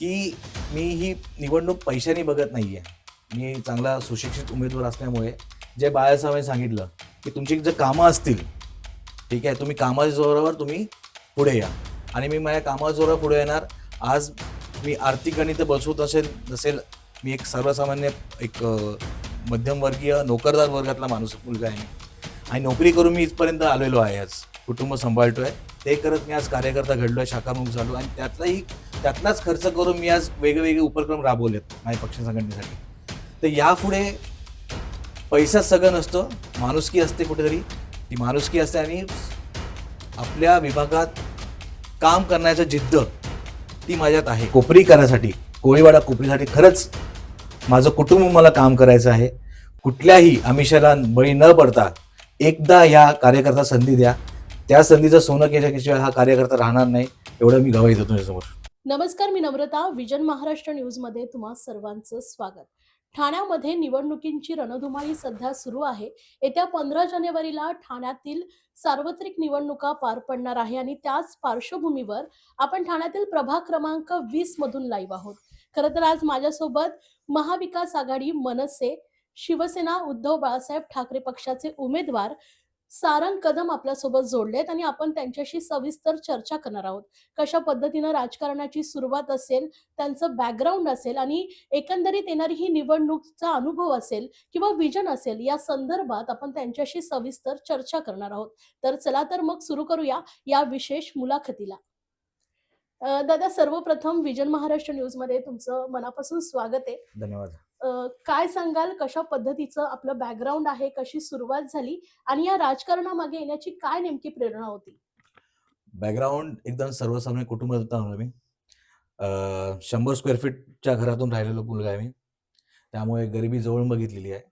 की मी ही निवडणूक पैशाने बघत नाही आहे मी चांगला सुशिक्षित उमेदवार असल्यामुळे जे बाळासाहेबांनी सांगितलं की तुमची जर कामं असतील ठीक आहे तुम्ही कामाच्या जोरावर तुम्ही पुढे या. आणि मी माझ्या कामाच्या जोरावर पुढे येणार. आज मी आर्थिक गणित बसवत असेल नसेल मी एक सर्वसामान्य एक मध्यमवर्गीय नोकरदार वर्गातला माणूस मुलगा आहे आणि नोकरी करून मी इथपर्यंत आलेलो आहे आज. कुटुंब सांभाळतो आहे ते करत मी आज कार्यकर्ता घडलो आहे शाखामुख झालो. आणि त्यातलाही त्यातलाच खर्च करून मी आज वेगवेगळे उपक्रम राबवलेत माझ्या पक्ष संघटनेसाठी. तर यापुढे पैसा सगळं नसतं माणुसकी असते कुठेतरी. ती माणुसकी असते आणि आपल्या विभागात काम करण्याचं जिद्द ती माझ्यात आहे. कोपरी करण्यासाठी कोळीवाडा कोपरीसाठी खरंच माझं कुटुंब मला काम करायचं आहे. कुठल्याही आमिषाला बळी न पडता एकदा या कार्यकर्ता संधी द्या. त्या संधीचं सोनं केल्याशिवाय हा कार्यकर्ता राहणार नाही एवढं मी गवाही देतो त्याच्यासमोर नमस्कार मी नम्रता. विजन महाराष्ट्र न्यूजमध्ये तुम्हा सर्वांचं स्वागत. ठाण्यामध्ये निवडणुकींची रणधुमाळी सध्या सुरू आहे. येत्या पंधरा जानेवारीला ठाण्यातील सार्वत्रिक निवडणुका पार पडणार आहे आणि त्याच पार्श्वभूमीवर आपण ठाण्यातील प्रभाग क्रमांक वीस मधून लाईव्ह आहोत. खरं तर आज माझ्यासोबत महाविकास आघाडी मनसे शिवसेना उद्धव बाळासाहेब ठाकरे पक्षाचे उमेदवार सारंग कदम आपल्यासोबत जोडलेत आणि आपण त्यांच्याशी सविस्तर चर्चा करणार आहोत. कशा पद्धतीनं राजकारणाची सुरुवात असेल त्यांचं बॅकग्राऊंड असेल आणि एकंदरीत येणारी ही निवडणूकचा अनुभव असेल किंवा विजन असेल या संदर्भात आपण त्यांच्याशी सविस्तर चर्चा करणार आहोत. तर चला तर मग सुरू करूया या विशेष मुलाखतीला. दादा सर्वप्रथम विजन महाराष्ट्र न्यूजमध्ये तुमचं मनापासून स्वागत आहे. धन्यवाद. काय सांगाल? कशा पद्धतीचं आपलं बॅकग्राऊंड आहे? कशी सुरुवात झाली? आणि या राजकारणामागे येण्याची काय नेमकी प्रेरणा होती? बॅकग्राऊंड एकदम सर्वसामान्य कुटुंबात होता मी. शंभर स्क्वेअर फीटच्या घरातून राहिलेलो मुलगा आहे मी. त्यामुळे गरिबी जवळून बघितलेली आहे.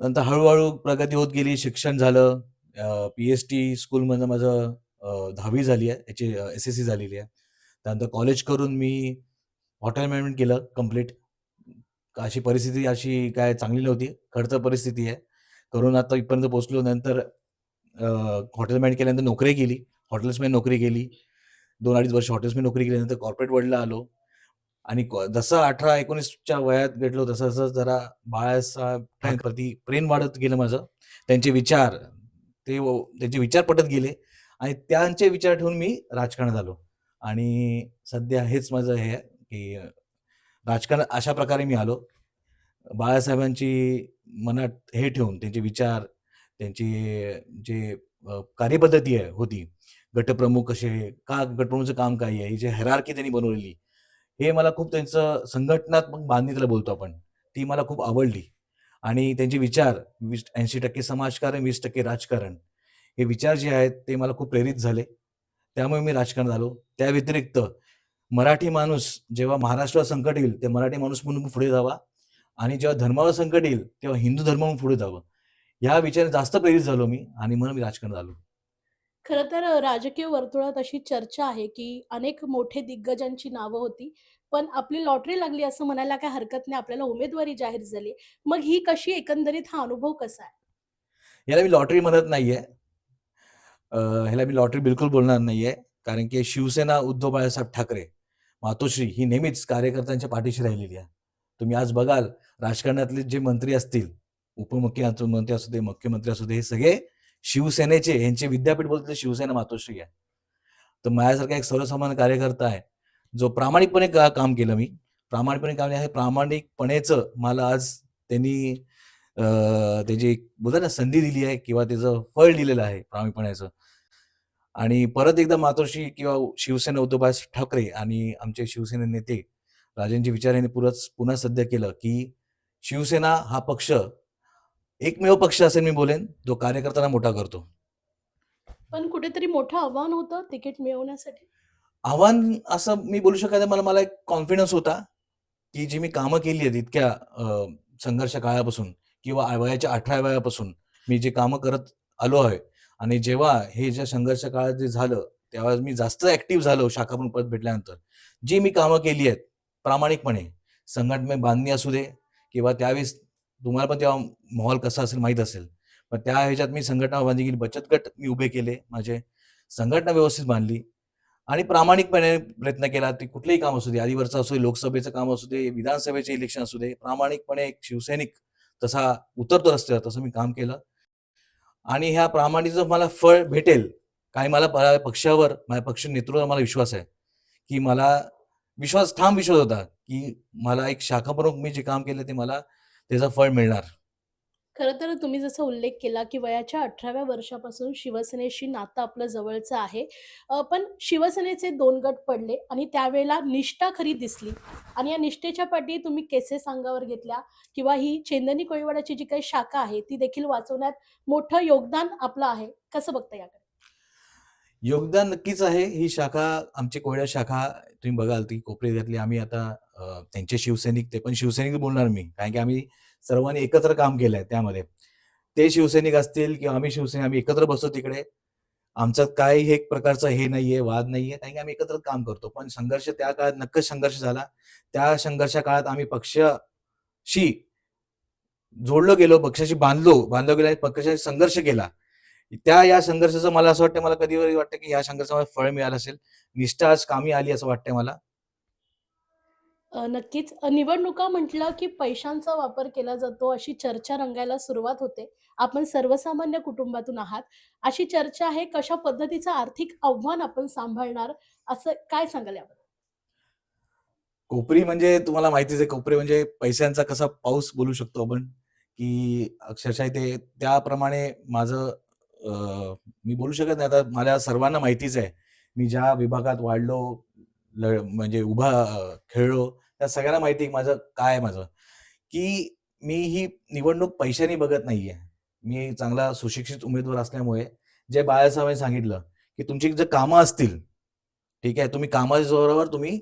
नंतर हळूहळू प्रगती होत गेली. शिक्षण झालं. पी एच टी स्कूलमधनं माझं दहावी झाली आहे. याची एस एस सी झालेली आहे. त्यानंतर कॉलेज करून मी हॉटेल मॅनेजमेंट केलं कंप्लीट अशी परिस्थिती अशी काय चांगली नव्हती. खर्च परिस्थिती आहे. करून आता इथपर्यंत पोहोचलो नंतर हॉटेल मॅनेज केल्यानंतर नोकरी केली. हॉटेल्समध्ये नोकरी केली. दोन अडीच वर्ष हॉटेल्समध्ये नोकरी केली. नंतर कॉर्पोरेट वर्ल्डला आलो. आणि जसं अठरा एकोणीसच्या वयात भेटलो तसं तसं जरा बाळासाहेब ठाकरेंप्रती प्रेम वाढत गेलं माझं. त्यांचे विचार ते त्यांचे विचार पटत गेले. आणि त्यांचे विचार ठेवून मी राजकारणात आलो. आणि सध्या हेच माझं हे आहे की राजकारण अशा प्रकारे मी आलो. बाळासाहेबांची मनात हे ठेवून त्यांचे विचार त्यांची जे कार्यपद्धती आहे होती. गटप्रमुख कसे का गटप्रमुखचं काम काय आहे? ही जे हेरारकी त्यांनी बनवलेली हे मला खूप त्यांचं संघटनात्मक बांधणीतलं बोलतो आपण. ती मला खूप आवडली. आणि त्यांचे विचार वीस ऐंशी टक्के समाजकारण वीस टक्के राजकारण हे विचार जे आहेत ते मला खूप प्रेरित झाले. त्यामुळे मी राजकारण झालो. त्या व्यतिरिक्त मराठी माणूस जेव्हा महाराष्ट्रावर संकट येईल ते मराठी माणूस म्हणून पुढे जावा. आणि जेव्हा धर्मावर संकट येईल तेव्हा हिंदू धर्म म्हणून पुढे जावं. ह्या विचाराने जास्त प्रेरित झालो मी आणि म्हणून मी राजकारणात आलो. खरं तर राजकीय वर्तुळात अशी चर्चा आहे की अनेक मोठे दिग्गजांची नावं होती पण आपली लॉटरी लागली असं म्हणायला काय हरकत नाही. आपल्याला उमेदवारी जाहीर झाली. मग ही कशी एकंदरीत हा अनुभव कसा आहे? याला मी लॉटरी म्हणत नाहीये. ह्याला मी लॉटरी बिलकुल बोलणार नाहीये. कारण की शिवसेना उद्धव बाळासाहेब ठाकरे मातोश्री ही नेहमीच कार्यकर्त्यांच्या पाठीशी राहिलेली आहे. तुम्ही आज बघाल राजकारणातले जे मंत्री असतील उपमुख्यमंत्री असू दे मुख्यमंत्री असू दे हे सगळे शिवसेनेचे यांचे विद्यापीठ बोलते शिवसेना मातोश्री आहे. तर माझ्यासारखा एक सर्वसामान्य कार्यकर्ता आहे जो प्रामाणिकपणे का- काम केलं मी? प्रामाणिकपणे काम आहे प्रामाणिकपणेचं मला आज त्यांनी त्याची बोलतात ना संधी दिली आहे किंवा त्याचं फळ दिलेलं आहे प्रामाणिकपणाचं. आणि परत एकदा मातोश्री किंवा शिवसेना उद्धव बाळासाहेब ठाकरे आणि आमचे शिवसेने नेते राजेंचे विचार यांनी पुरच पुन्हा सध्या केलं की शिवसेना हा पक्ष एकमेव पक्ष असेल मी बोलेन जो कार्यकर्त्यांना मोठा करतो पण कुठेतरी मोठं आव्हान होतं तिकीट मिळवण्यासाठी आव्हान असं मी बोलू शकत. मला मला एक कॉन्फिडन्स होता की जी मी कामं केली आहेत इतक्या संघर्ष काळापासून किंवा वयाच्या अठरा वयापासून मी जे कामं करत आलो आहे आणि जेव्हा हे जे संघर्ष काळात जे झालं तेव्हा मी जास्त ऍक्टिव्ह झालो शाखा प्रमुख पद भेटल्यानंतर. जी मी कामं केली आहेत प्रामाणिकपणे संघटने बांधणी असू दे किंवा त्यावेळेस तुम्हाला पण तेव्हा माहोल कसा असेल माहीत असेल पण त्या ह्याच्यात मी संघटना बांधली गेली बचत गट मी उभे केले माझे संघटना व्यवस्थित बांधली आणि प्रामाणिकपणे प्रयत्न केला ते कुठलंही काम असू दे आदिवरचं असू दे लोकसभेचं काम असू दे विधानसभेचे इलेक्शन असू दे प्रामाणिकपणे एक शिवसैनिक तसा उतरतो रस्त्यावर तसं मी काम केलं. आणि ह्या प्रामाणिकचं मला फळ भेटेल. काही मला पक्षावर माझ्या पक्ष नेतृत्वावर मला विश्वास आहे. की मला विश्वास ठाम विश्वास होता की मला एक शाखा प्रमुख मी जे काम केलं ते मला त्याचं फळ मिळणार. खरं तर तुम्ही जसं उल्लेख केला की वयाच्या अठराव्या वर्षापासून शिवसेनेशी नातं आपलं जवळचं आहे. अ, पण शिवसेनेचे दोन गट पडले आणि त्यावेळेला निष्ठा खरी दिसली. आणि या निष्ठेच्या पाठी तुम्ही केसेस अंगावर घेतल्या? किंवा ही चेंदनी कोळीवाड्याची जी काही शाखा आहे ती देखील वाचवण्यात मोठं योगदान आपलं आहे. कसं बघता याकडे? योगदान नक्कीच आहे. ही शाखा आमची कोयड्या शाखा तुम्ही बघाल ती कोपऱ्यातली आम्ही आता अ, त्यांचे शिवसैनिक ते पण शिवसैनिक बोलणार मी. कारण की आम्ही सर्वांनी एकत्र काम केलंय त्यामध्ये. ते शिवसैनिक असतील किंवा आम्ही शिवसैनिक आम्ही एकत्र बसतो तिकडे. आमचं काही हे एक प्रकारचं हे नाहीये वाद नाहीये कारण की आम्ही एकत्र काम करतो. पण संघर्ष त्या काळात नक्कीच संघर्ष झाला. त्या संघर्षा काळात आम्ही पक्षाशी जोडलो गेलो पक्षाशी बांधलो बांधलो गेलो आणि पक्षाशी संघर्ष केला. त्या या संघर्षाचं मला असं वाटतं मला कधी कधी वाटतं की या संघर्षामध्ये फळ मिळालं असेल. निष्ठा आज कामी आली असं वाटतंय मला. नक्कीच. निवडणुका म्हटलं की पैशांचा वापर केला जातो अशी चर्चा रंगायला सुरुवात होते. आपण सर्वसामान्य कुटुंबातून आहात. अशी चर्चा आहे कशा पद्धतीचं आर्थिक आव्हान आपण सांभाळणार? असं काय सांगाल यावर कोपरी म्हणजे तुम्हाला माहितीच आहे कोपरी म्हणजे पैशांचा कसा पाऊस बोलू शकतो आपण? की अक्षरशः ते त्याप्रमाणे माझं अं, मी बोलू शकत नाही. आता मला सर्वांना माहितीच आहे. मी ज्या विभागात वाढलो ल- म्हणजे उभा अं, खेळलो त्या सगळ्यांना माहिती माझं काय आहे माझं. की मी ही निवडणूक पैशाने बघत नाहीये. मी चांगला सुशिक्षित उमेदवार असल्यामुळे जे बाळासाहेबांनी सांगितलं की तुमची जर कामं असतील ठीक आहे तुम्ही कामाच्या जोरावर तुम्ही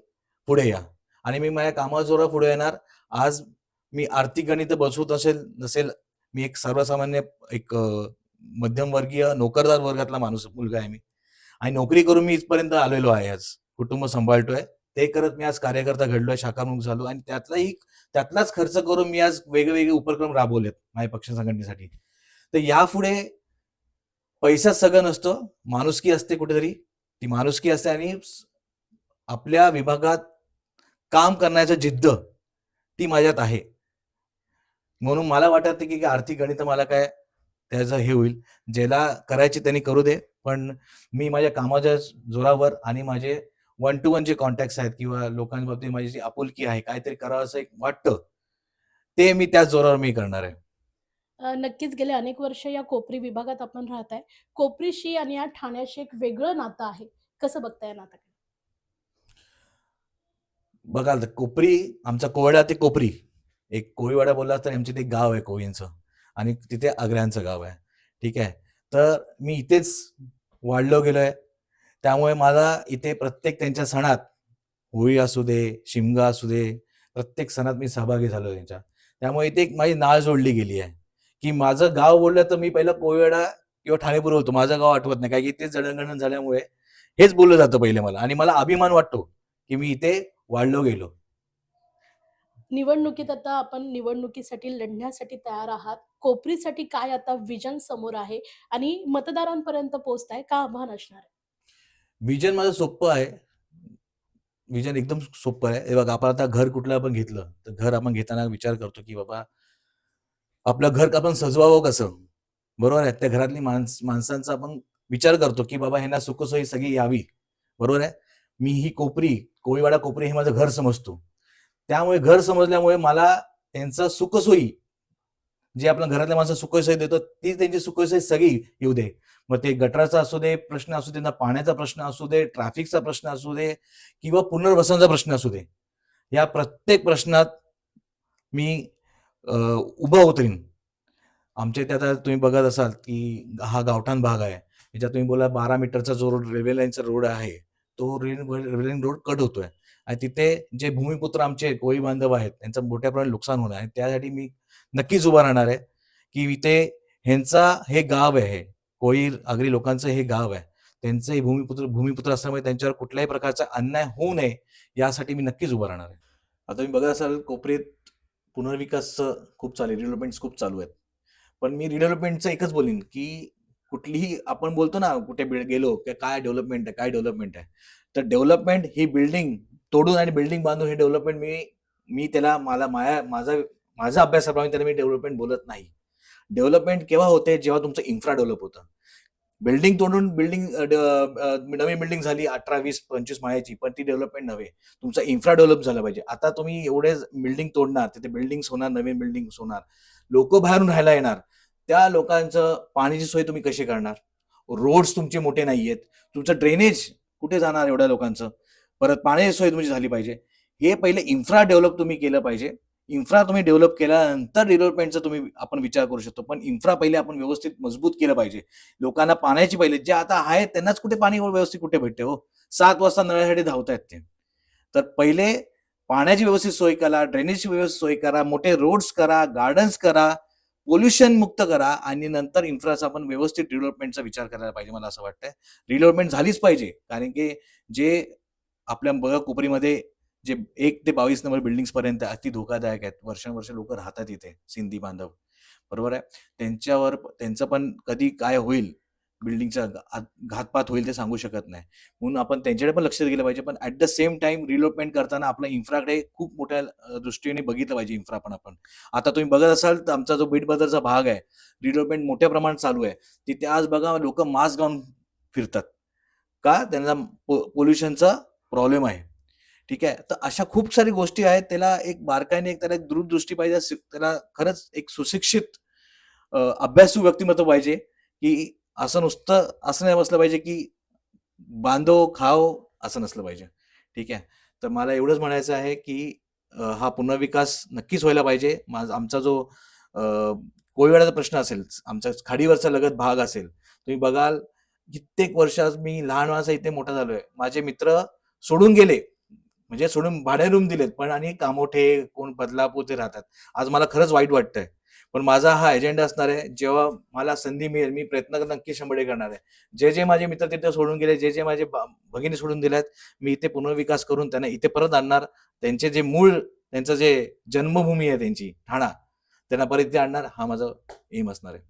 पुढे या. आणि मी माझ्या कामाच्या जोरावर पुढे येणार. आज मी आर्थिक गणित बसवत असेल नसेल मी एक सर्वसामान्य एक मध्यमवर्गीय नोकरदार वर्गातला माणूस मुलगा आहे मी. आणि नोकरी करून मी इथपर्यंत आलेलो आहे आज. कुटुंब सांभाळतोय. ते करत मी आज कार्यकर्ता घडलोय शाखामुख झालो आणि त्यातलाही त्यातलाच खर्च करून मी आज वेगवेगळे उपक्रम राबवलेत माझ्या पक्ष संघटनेसाठी. तर यापुढे पैसा सगळं नसतो माणुसकी असते कुठेतरी ती माणुसकी असते आणि आपल्या विभागात काम करण्याचं जिद्द ती माझ्यात आहे. म्हणून मला वाटत की आर्थिक गणित मला काय त्याचं हे होईल. ज्याला करायचे त्यांनी करू दे पण मी माझ्या कामाच्या जोरावर आणि माझे वन टू वन जे कॉन्टॅक्ट आहेत किंवा लोकांबाबतीत माझी जी आपुलकी आहे काहीतरी करावं असं एक वाटतं ते मी त्याच जोरावर मी करणार आहे. नक्कीच गेले अनेक वर्ष या कोपरी विभागात आपण राहत आहे कोपरीशी आणि या ठाण्याशी एक वेगळं नातं आहे. कसं बघता या नातं बघाल तर कोपरी आमचा कोयडा ते कोपरी. एक कोळीवाडा बोलला तर आमचे ते गाव आहे कोळींचं आणि तिथे आग्र्यांचं गाव आहे. ठीक आहे? तर मी इथेच वाढलो गेलोय. त्यामुळे मला इथे प्रत्येक त्यांच्या सणात होळी असू दे शिमगा असू दे प्रत्येक सणात मी सहभागी झालो त्यांच्या. त्यामुळे इथे एक माझी नाळ जोडली गेली आहे. की माझं गाव बोललं तर मी पहिलं कोळीवाडा किंवा ठाणेपूर बोलतो माझं गाव आठवत नाही. कारण की इथेच जडणघडण झाल्यामुळे हेच बोललं जातं पहिले मला. आणि मला अभिमान वाटतो की मी इथे वाढलो गेलो. निवडणुकीत आता आपण निवडणुकीसाठी लढण्यासाठी तयार आहात. कोपरीसाठी काय आता विजन समोर आहे आणि मतदारांपर्यंत पोहोचताय का आव्हान असणार आहे? विजन माझं सोपं आहे. विजन एकदम सोपं आहे. हे बघा आपण आता घर कुठलं आपण घेतलं तर घर आपण घेताना विचार करतो की बाबा आपलं घर आपण सजवावं कसं? बरोबर आहे? त्या घरातली माणस माणसांचा आपण विचार करतो की बाबा ह्यांना सुखसोयी सगळी यावी. बरोबर आहे? मी ही कोपरी कोळीवाडा कोपरी हे माझं घर समजतो. त्यामुळे घर समजल्यामुळे मला त्यांचा सुखसोयी जे आपल्या घरातल्या माणसं सुखसोय देतो ती त्यांची सुखसोय सगळी येऊ दे. मग ते गटराचा असू दे प्रश्न असू दे पाण्याचा प्रश्न असू दे ट्रॅफिकचा प्रश्न असू दे किंवा पुनर्वसनाचा प्रश्न असू दे या प्रत्येक प्रश्नात मी उभा उतरीन. आमच्या इथे आता तुम्ही बघत असाल की हा गावठाण भाग आहे. याच्यात तुम्ही बोला बारा मीटरचा जो रोड रेल्वे लाईनचा रोड आहे तो रेल्वे लाईन रोड कट होतोय. आणि तिथे जे भूमिपुत्र आमचे कोळी बांधव आहेत त्यांचं मोठ्या प्रमाणात नुकसान होणार आहे. त्यासाठी मी नक्कीच उभा राहणार आहे की इथे ह्यांचा हे गाव आहे कोळीर आगरी लोकांचं हे गाव आहे. त्यांचे भूमिपुत्र भूमिपुत्र असल्यामुळे त्यांच्यावर कुठल्याही प्रकारचा अन्याय होऊ नये यासाठी मी नक्कीच उभा राहणार आहे. आता तुम्ही बघत असाल कोपरीत पुनर्विकासचं खूप चालू आहे रिडेव्हलपमेंट्स खूप चालू आहेत. पण मी रिडेव्हलपमेंटचं एकच बोलीन की कुठलीही आपण बोलतो ना कुठे गेलो की काय डेव्हलपमेंट आहे काय डेव्हलपमेंट आहे. तर डेव्हलपमेंट ही बिल्डिंग तोडून आणि बिल्डिंग बांधून हे डेव्हलपमेंट मी मी त्याला मला माया माझा माझा अभ्यासाप्रमाणे त्याला मी डेव्हलपमेंट बोलत नाही. डेव्हलपमेंट केव्हा होते? जेव्हा तुमचं इन्फ्रा डेव्हलप होतं. बिल्डिंग तोडून बिल्डिंग नवीन बिल्डिंग झाली अठरा वीस पंचवीस माळ्याची पण ती डेव्हलपमेंट नव्हे. तुमचा इन्फ्रा डेव्हलप झाला पाहिजे. आता तुम्ही एवढे बिल्डिंग तोडणार तिथे बिल्डिंग्स होणार नवीन बिल्डिंग होणार. लोक बाहेरून राहायला येणार. त्या लोकांचं पाण्याची सोय तुम्ही कशी करणार? रोड्स तुमचे मोठे नाहीयेत. तुमचं ड्रेनेज कुठे जाणार एवढ्या लोकांचं? परत पाण्याची सोय तुमची झाली पाहिजे. हे पहिले इन्फ्रा डेव्हलप तुम्ही केलं पाहिजे. इन्फ्रा तुम्ही डेव्हलप केल्यानंतर डेव्हलपमेंटचा तुम्ही आपण विचार करू शकतो. पण इन्फ्रा पहिले आपण व्यवस्थित मजबूत केलं पाहिजे. लोकांना पाण्याची पहिले जे आता आहे त्यांनाच कुठे पाणी व्यवस्थित कुठे भेटते हो? सात वाजता नळ्यासाठी धावतायत ते. तर पहिले पाण्याची व्यवस्थित सोय करा ड्रेनेजची व्यवस्थित सोय करा मोठे रोड्स करा गार्डन्स करा पोल्युशन मुक्त करा आणि नंतर इन्फ्राचा आपण व्यवस्थित डेव्हलपमेंटचा विचार करायला पाहिजे मला असं वाटतंय. डेव्हलपमेंट झालीच पाहिजे. कारण की जे आपल्या बघा कोपरीमध्ये जे एक ते बावीस नंबर बिल्डिंग्सपर्यंत अति धोकादायक आहेत. वर्षानुवर्ष लोक राहतात इथे सिंधी बांधव. बरोबर आहे? त्यांच्यावर त्यांचं पण कधी काय होईल बिल्डिंगचा घातपात होईल ते सांगू शकत नाही. म्हणून आपण त्यांच्याकडे पण लक्ष दिलं पाहिजे पण at the same time redevelopment करताना आपल्या इन्फ्राकडे खूप मोठ्या दृष्टीने बघितलं पाहिजे इन्फ्रा पण आपण. आता तुम्ही बघत असाल तर आमचा जो बीट बदरचा भाग आहे रिडेव्हलपमेंट मोठ्या प्रमाणात चालू आहे. तिथे आज बघा लोक मास्क घालून फिरतात. का? त्यांना पोल्युशनचा प्रॉब्लेम आहे. ठीक आहे? तर अशा खूप सारी गोष्टी आहेत. त्याला एक बारकाईने एक त्याला एक दूरदृष्टी पाहिजे. त्याला खरंच एक सुशिक्षित अभ्यासू व्यक्तिमत्व पाहिजे. की असं नुसतं असं नाही बसलं पाहिजे की बांधव खाव असं नसलं पाहिजे. ठीक आहे? तर मला एवढंच म्हणायचं आहे की हा पुनर्विकास नक्कीच व्हायला पाहिजे. माझ आमचा जो कोविडाचा कोळीवाड्याचा प्रश्न असेल आमचा खाडीवरचा लगत भाग असेल तुम्ही बघाल कित्येक वर्ष मी लहान माणसं इथे मोठा झालोय. माझे मित्र सोडून गेले. म्हणजे सोडून भाडे रूम दिलेत पण आणि कामोठे कोण बदलापूर ते राहतात. आज मला खरंच वाईट वाटतंय. पण माझा हा एजेंडा असणार आहे जेव्हा मला संधी मिळेल मी प्रयत्न नक्की शंभर करणार आहे. जे जे माझे मित्र तिथे सोडून गेले जे जे माझे भगिनी सोडून दिल्यात मी इथे पुनर्विकास करून त्यांना इथे परत आणणार. त्यांचे जे मूळ त्यांचं जे जन्मभूमी आहे त्यांची ठाणा त्यांना परत इथे आणणार. हा माझा एम असणार आहे.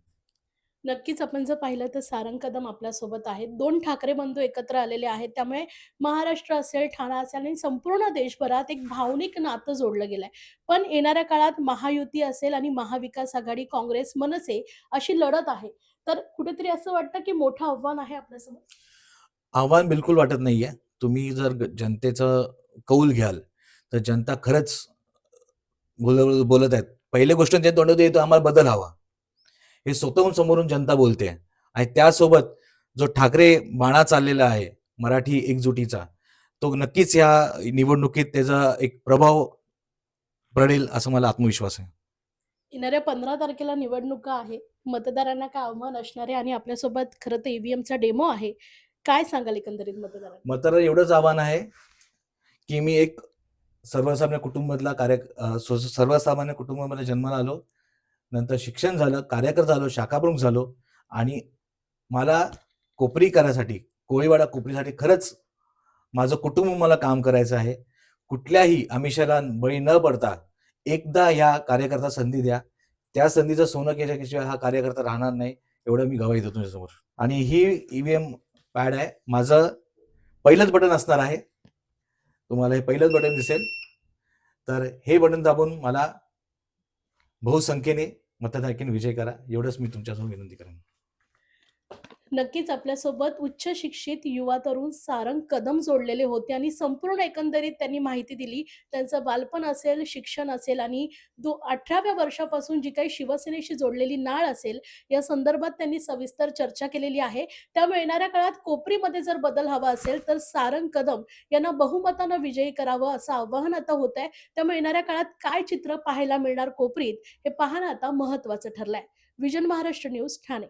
नक्कीच आपण जर पाहिलं तर सारंग कदम आपल्यासोबत आहेत. दोन ठाकरे बंधू एकत्र आलेले आहेत. त्यामुळे महाराष्ट्र असेल ठाणा असेल आणि संपूर्ण देशभरात एक भावनिक नातं जोडलं गेलंय. पण येणाऱ्या काळात महायुती असेल आणि महाविकास आघाडी काँग्रेस मनसे अशी लढत आहे. तर कुठेतरी असं वाटतं की मोठं आव्हान आहे आपल्यासमोर? आव्हान बिलकुल वाटत नाहीये. तुम्ही जर जनतेचं कौल घ्याल तर जनता खरंच बोलत आहेत. पहिली गोष्ट म्हणजे जे तोंडात येतो आम्हाला बदल हवा. हे स्वतःहून समोरून जनता बोलते आणि त्यासोबत जो ठाकरे बाणा चाललेला आहे मराठी एकजुटीचा तो नक्कीच या निवडणुकीत त्याचा एक प्रभाव पडेल असं मला आत्मविश्वास आहे. येणाऱ्या पंधरा तारखेला निवडणुका आहे. मतदारांना काय आव्हान असणार आहे? आणि आपल्यासोबत खरं तर ईव्हीएमचा डेमो आहे. काय सांगाल एकंदरीत मतदारांना? मात्र एवढंच आव्हान आहे की मी एक सर्वसामान्य कुटुंबातला कार्य सर्वसामान्य कुटुंबामध्ये जन्माला आलो. नंतर शिक्षण झालं कार्यकर झालो शाखाप्रमुख झालो आणि मला कोपरी करायसाठी कोळीवाडा कोपरीसाठी खरंच माझं कुटुंब मला काम करायचं आहे. कुठल्याही आमिषाला बळी न पडता एकदा ह्या कार्यकर्ता संधी द्या. त्या संधीचं सोनं केल्याशिवाय हा कार्यकर्ता राहणार नाही एवढं मी गवाही देतो तुमच्यासमोर. आणि ही ईव्हीएम पॅड आहे. माझं पहिलंच बटन असणार आहे. तुम्हाला हे पहिलंच बटन दिसेल. तर हे बटन दाबून मला बहुसंख्येने मतदारकीने विजय करा. एवढंच मी तुमच्यासमोर विनंती करेन. नक्कीच आपल्यासोबत उच्च शिक्षित युवा तरुण सारंग कदम जोडलेले होते आणि संपूर्ण एकंदरीत त्यांनी माहिती दिली. त्यांचं बालपण असेल शिक्षण असेल आणि दो अठराव्या वर्षापासून जी काही शिवसेनेशी जोडलेली नाळ असेल या संदर्भात त्यांनी सविस्तर चर्चा केलेली आहे. त्यामुळे येणाऱ्या काळात कोपरीमध्ये जर बदल हवा असेल तर सारंग कदम यांना बहुमतानं विजयी करावं असं आवाहन आता होत आहे त्यामुळे येणाऱ्या काळात काय चित्र पाहायला मिळणार कोपरीत हे पाहणं आता महत्वाचं ठरलंय. Vision Maharashtra news Thane.